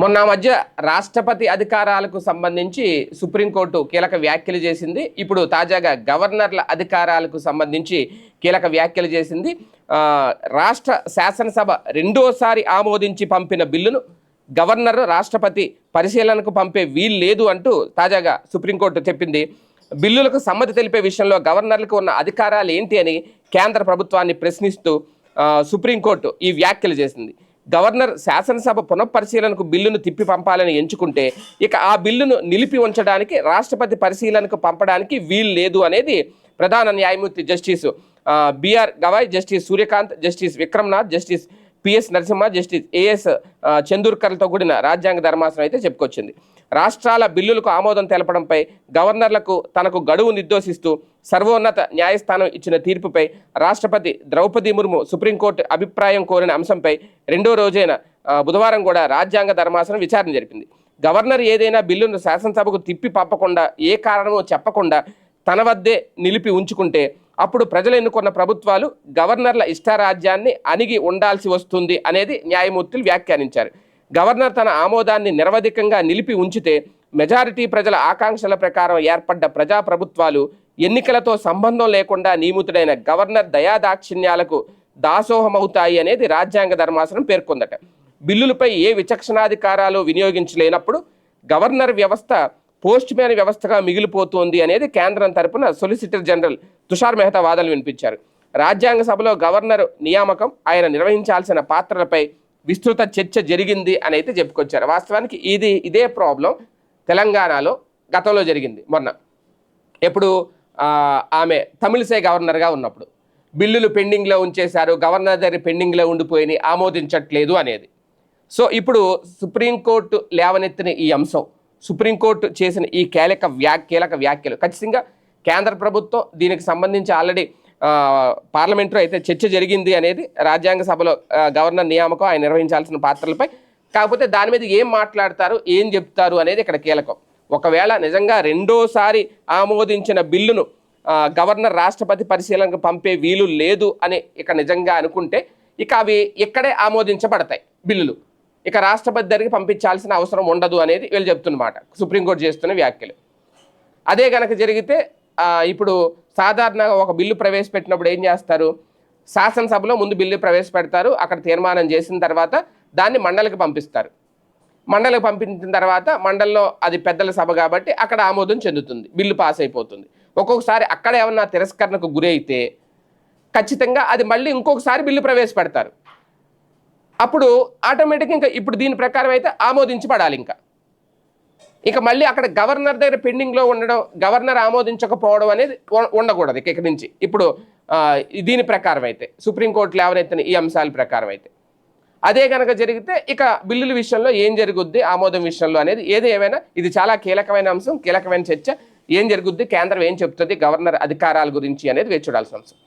మొన్న మధ్య రాష్ట్రపతి అధికారాలకు సంబంధించి సుప్రీంకోర్టు కీలక వ్యాఖ్యలు చేసింది. ఇప్పుడు తాజాగా గవర్నర్ల అధికారాలకు సంబంధించి కీలక వ్యాఖ్యలు చేసింది. రాష్ట్ర శాసనసభ రెండోసారి ఆమోదించి పంపిన బిల్లును గవర్నర్ రాష్ట్రపతి పరిశీలనకు పంపే వీలు లేదు అంటూ తాజాగా సుప్రీంకోర్టు చెప్పింది. బిల్లులకు సమ్మతి తెలిపే విషయంలో గవర్నర్లకు ఉన్న అధికారాలు ఏంటి అని కేంద్ర ప్రభుత్వాన్ని ప్రశ్నిస్తూ సుప్రీంకోర్టు ఈ వ్యాఖ్యలు చేసింది. గవర్నర్ శాసనసభ పునఃపరిశీలనకు బిల్లును తిప్పి పంపాలని ఎంచుకుంటే ఇక ఆ బిల్లును నిలిపి ఉంచడానికి రాష్ట్రపతి పరిశీలనకు పంపడానికి వీలు లేదు అనేది ప్రధాన న్యాయమూర్తి justice BR Gavai justice Surya Kant justice Vikram Nath justice PS Narasimha justice AS చందూర్కర్లతో కూడిన రాజ్యాంగ ధర్మాసనం అయితే చెప్పుకొచ్చింది. రాష్ట్రాల బిల్లులకు ఆమోదం తెలపడంపై గవర్నర్లకు తనకు గడువు నిర్దేశిస్తూ సర్వోన్నత న్యాయస్థానం ఇచ్చిన తీర్పుపై రాష్ట్రపతి ద్రౌపది ముర్ము సుప్రీంకోర్టు అభిప్రాయం కోరిన అంశంపై రెండో రోజైన బుధవారం కూడా రాజ్యాంగ ధర్మాసనం విచారణ జరిపింది. గవర్నర్ ఏదైనా బిల్లును శాసనసభకు తిప్పి పంపకుండా ఏ కారణమో చెప్పకుండా తన వద్దే నిలిపి ఉంచుకుంటే అప్పుడు ప్రజలు ఎన్నుకున్న ప్రభుత్వాలు గవర్నర్ల ఇష్టారాజ్యాన్ని అణిగి ఉండాల్సి వస్తుంది అనేది న్యాయమూర్తులు వ్యాఖ్యానించారు. గవర్నర్ తన ఆమోదాన్ని నిరవధికంగా నిలిపి ఉంచితే మెజారిటీ ప్రజల ఆకాంక్షల ప్రకారం ఏర్పడ్డ ప్రజాప్రభుత్వాలు ఎన్నికలతో సంబంధం లేకుండా నియమితుడైన గవర్నర్ దయాదాక్షిణ్యాలకు దాసోహమవుతాయి అనేది రాజ్యాంగ ధర్మాసనం పేర్కొందట. బిల్లులపై ఏ విచక్షణాధికారాలు వినియోగించలేనప్పుడు గవర్నర్ వ్యవస్థ పోస్ట్ మ్యాన్ వ్యవస్థగా మిగిలిపోతోంది అనేది కేంద్రం తరపున సొలిసిటర్ జనరల్ తుషార్ మెహతా వాదనలు వినిపించారు. రాజ్యాంగ సభలో గవర్నర్ నియామకం ఆయన నిర్వహించాల్సిన పాత్రలపై విస్తృత చర్చ జరిగింది అని అయితే చెప్పుకొచ్చారు. వాస్తవానికి ఇది ఇదే ప్రాబ్లం తెలంగాణలో గతంలో జరిగింది మొన్న. ఎప్పుడు ఆమె తమిళసై గవర్నర్గా ఉన్నప్పుడు. బిల్లులు పెండింగ్లో ఉంచేశారు గవర్నర్ దగ్గర పెండింగ్లో ఉండిపోయి ఆమోదించట్లేదు అనేది. సో ఇప్పుడు సుప్రీంకోర్టు లేవనెత్తిన ఈ అంశం సుప్రీంకోర్టు చేసిన ఈ కీలక వ్యా కీలక వ్యాఖ్యలు. ఖచ్చితంగా కేంద్ర ప్రభుత్వం దీనికి సంబంధించి ఆల్రెడీ పార్లమెంట్లో అయితే చర్చ జరిగింది అనేది రాజ్యాంగ సభలో గవర్నర్ నియామకం ఆయన నిర్వహించాల్సిన పాత్రలపై. కాకపోతే దాని మీద ఏం మాట్లాడతారు ఏం చెప్తారు అనేది ఇక్కడ కీలకం. ఒకవేళ నిజంగా రెండోసారి ఆమోదించిన బిల్లును గవర్నర్ రాష్ట్రపతి పరిశీలనకు పంపే వీలు లేదు అని ఇక నిజంగా అనుకుంటే ఇక అవి ఇక్కడే ఆమోదించబడతాయి బిల్లులు. ఇక రాష్ట్రపతి దగ్గరికి పంపించాల్సిన అవసరం ఉండదు అనేది వీళ్ళు చెప్తున్నమాట. సుప్రీంకోర్టు చేస్తున్న వ్యాఖ్యలు. అదే కనుక జరిగితే ఇప్పుడు సాధారణంగా ఒక బిల్లు ప్రవేశపెట్టినప్పుడు ఏం చేస్తారు? శాసనసభలో ముందు బిల్లు ప్రవేశపెడతారు అక్కడ తీర్మానం చేసిన తర్వాత దాన్ని మండలికి పంపిస్తారు. మండలికి పంపించిన తర్వాత మండలిలో అది పెద్దల సభ కాబట్టి అక్కడ ఆమోదం చెందుతుంది బిల్లు పాస్ అయిపోతుంది. ఒక్కొక్కసారి అక్కడ ఏమన్నా తిరస్కరణకు గురైతే ఖచ్చితంగా అది మళ్ళీ ఇంకొకసారి బిల్లు ప్రవేశపెడతారు. అప్పుడు ఆటోమేటిక్గా ఇంకా ఇప్పుడు దీని ప్రకారం అయితే ఆమోదించబడాలి ఇంకా ఇక మళ్ళీ అక్కడ గవర్నర్ దగ్గర పెండింగ్లో ఉండడం గవర్నర్ ఆమోదించకపోవడం అనేది ఉండకూడదు ఇక ఇక్కడి నుంచి. ఇప్పుడు దీని ప్రకారం అయితే సుప్రీంకోర్టు ఎవరైతే ఈ అంశాల ప్రకారం అయితే. అదే కనుక జరిగితే ఇక బిల్లుల విషయంలో ఏం జరుగుద్ది ఆమోదం విషయంలో అనేది ఏది ఏమైనా ఇది చాలా కీలకమైన అంశం కీలకమైన చర్చ. ఏం జరుగుద్ది కేంద్రం ఏం చెప్తుంది గవర్నర్ అధికారాల గురించి అనేది వేచి చూడాల్సిన అంశం.